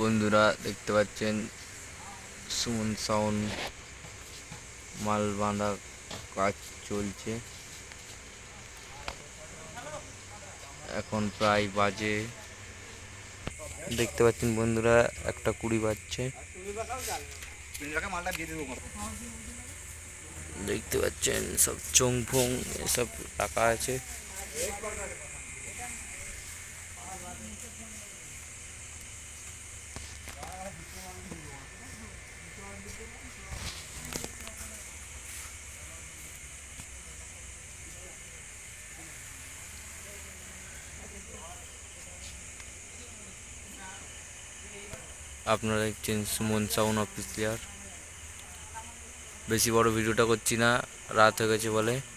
বন্ধুরা দেখতে পাচ্ছেন সুন সাউন মালবাডা কাজ চলছে এখন প্রায় বাজে দেখতে পাচ্ছেন বন্ধুরা একটা 20 বাজে মিজাকে মালটা ভিড় দেবো দেখতে পাচ্ছেন সব জং ফং সব টাকা আছে আপনারা দেখছেন সুমন সাউন অফিস প্লেয়ার বেশি বড় ভিডিওটা করছি না রাত হয়ে গেছে বলে